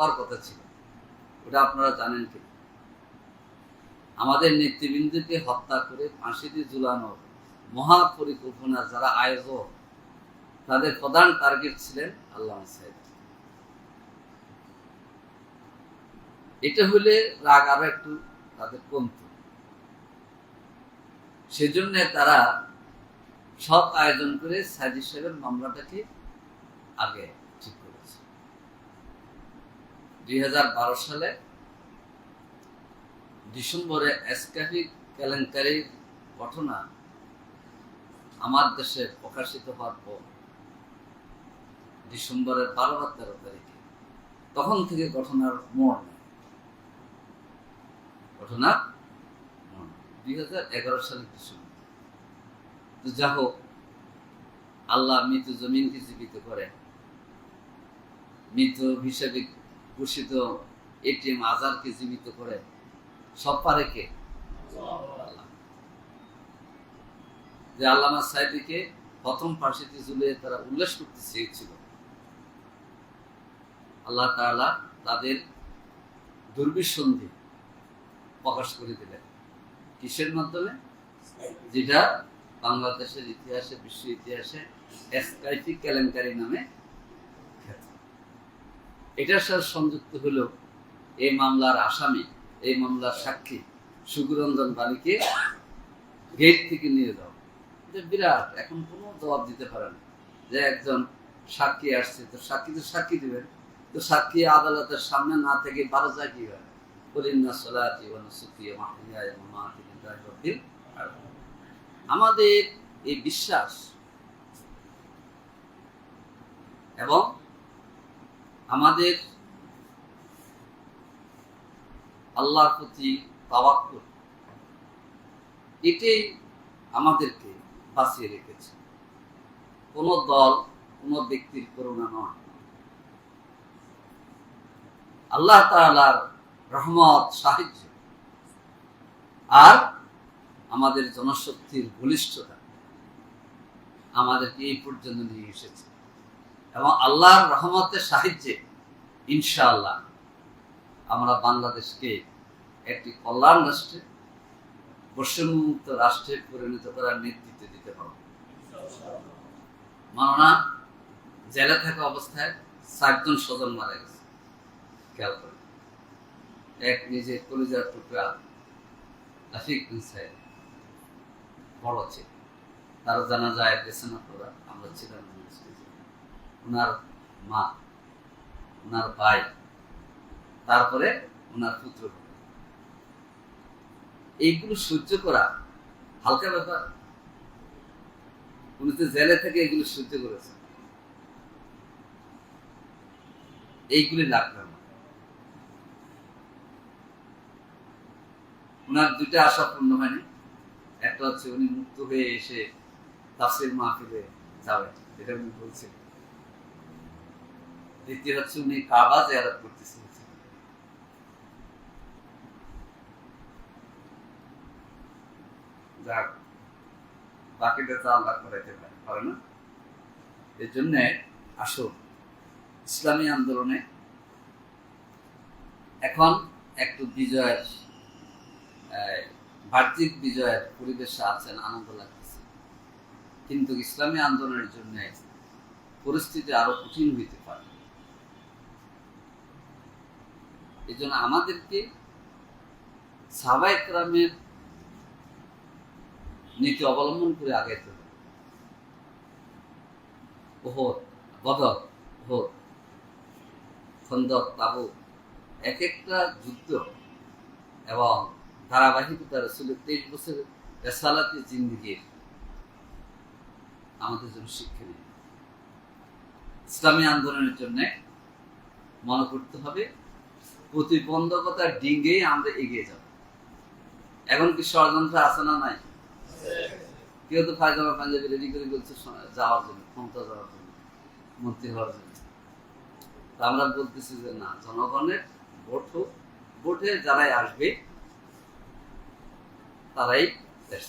হওয়ার কথা ছিল। ওটা আপনারা জানেন কি আমাদের নেতৃবৃন্দকে হত্যা করে ফাঁসিতে ঝুলানোর মহা পরিকল্পনার যারা আয়োজক, তাদের প্রধান টার্গেট ছিলেন আল্লাহ সাহেব। এটা হলে রাগ আরও একটু তাদের কমত। সেজন্য তারা সব আয়োজন করে সাইদি সাহেবের মামলাটাকে আগে দুই হাজার বারো সালে ডিসেম্বরে এসকাফি কেলেঙ্কারির ঘটনা আমার দেশে প্রকাশিত হওয়ার পর ডিসেম্বরের বারো বা তেরো তারিখে। তখন থেকে ঘটনার মোড় ঘটনা দুই হাজার এগারো সালের ডিসেম্বর। যা হোক, আল্লাহ মৃত জমিনকে জীবিত করে, মৃত হিসেবে ঘোষিত এটিএম আজারকে জীবিত করে সব পারে কে। যে আল্লামা সাহেবিকে প্রথম ফাঁসিতে ঝুলিয়ে তারা উল্লেখ করতে চেয়েছিল। আল্লাহ তাআলা তাদের দুর্বিসন্ধি প্রকাশ করে দিলেন। কিসের মাধ্যমে? যেটা বাংলাদেশের ইতিহাসে, বিশ্ব ইতিহাসে এসকাইফি কেলেঙ্কারি নামে এটার সাথে সংযুক্ত হলো এই মামলার আসামি, এই মামলার সাক্ষী সুগুরঞ্জন বালিকে গেট থেকে নিয়ে যাও এটা বিরাট, এখন কোনো জবাব দিতে পারে না যে একজন সাক্ষী আসছে। তো সাক্ষী তো সাক্ষী দিবেন। তো সাক্ষী আদালতের সামনে না থেকে বারো যায় কি হয় কলিন্না সলাতি রাব্বিল আলামিন। আমাদের এই বিশ্বাস এবং আমাদের আল্লাহর প্রতি তাওয়াক্কুল, এটাই আমাদেরকে বাঁচিয়ে রেখেছে। কোনো দল, কোনো ব্যক্তির করুণা নয়। আল্লাহ তাআলার রহমত, সাহায্য আর আমাদের জনশক্তির বলিষ্ঠতা আমাদেরকে এই পর্যন্ত নিয়ে এসেছে। এবং আল্লাহর রহমতের সাহায্যে ইনশাআল্লাহ আমরা বাংলাদেশকে একটি কল্যাণ রাষ্ট্রে, বৈষম্যমুক্ত রাষ্ট্রে পরিণত করার নেতৃত্ব দিতে পারব মাননা, জেলে থাকা অবস্থায় চারজন স্বজন মারা গেছে। খেয়াল করে। এক নিজে কলিজার টুকরা আফিক বিন সাহেব বড় ছিল। তার জানা যায় গেছেন আপনারা আমরা ছিলাম না। ওনার মা ওনার ভাই, তারপরে ওনার পুত্র। এইগুলো সহ্য করা হালকা ব্যাপার। উনি তো জেলে থেকে এগুলো সহ্য করেছেন। এইগুলি লাগবে না। ওনার দুইটা আশা পূর্ণ হয়নি। একটা হচ্ছে উনি মুক্ত হয়ে এসে তাফসির মাহফিলে যাবেন, এটা উনি বলছেন। দ্বিতীয় হচ্ছে উনি কাবা যাক, বাকিটা তো আল্লাহ করাইতে পারে পারে না? এর ইসলামী আন্দোলনে। এখন একটু বিজয়ের বাহ্যিক বিজয়ের পরিবেশে আছেন, আনন্দ লাগতেছে। কিন্তু ইসলামী আন্দোলনের জন্য পরিস্থিতি আরও কঠিন হইতে পারে। এই জন্য আমাদেরকে সাবাইকরামের নীতি অবলম্বন করে আগাইতে হবে। খন্দক তাবু এক একটা যুদ্ধ এবং ধারাবাহিকতা রসুলের তেইশ বছরের রেসালাতি জিন্দিগির আমাদের জন্য শিক্ষা নেই ইসলামী আন্দোলনের জন্য মনে করতে হবে প্রতিবন্ধকতার ডিঙ্গেই আমরা এগিয়ে যাব। এখন কি ষড়যন্ত্র আছে না নাই? কেউ তো ফায়জামা পাঞ্জাবি রেডি করে বলছে যাওয়ার জন্য, ক্ষমতা যাওয়ার জন্য, মন্ত্রী হওয়ার জন্য। আমরা বলতেছি যে না, জনগণের ভোট হোক, ভোটে যারাই আসবে, তারাই দেশ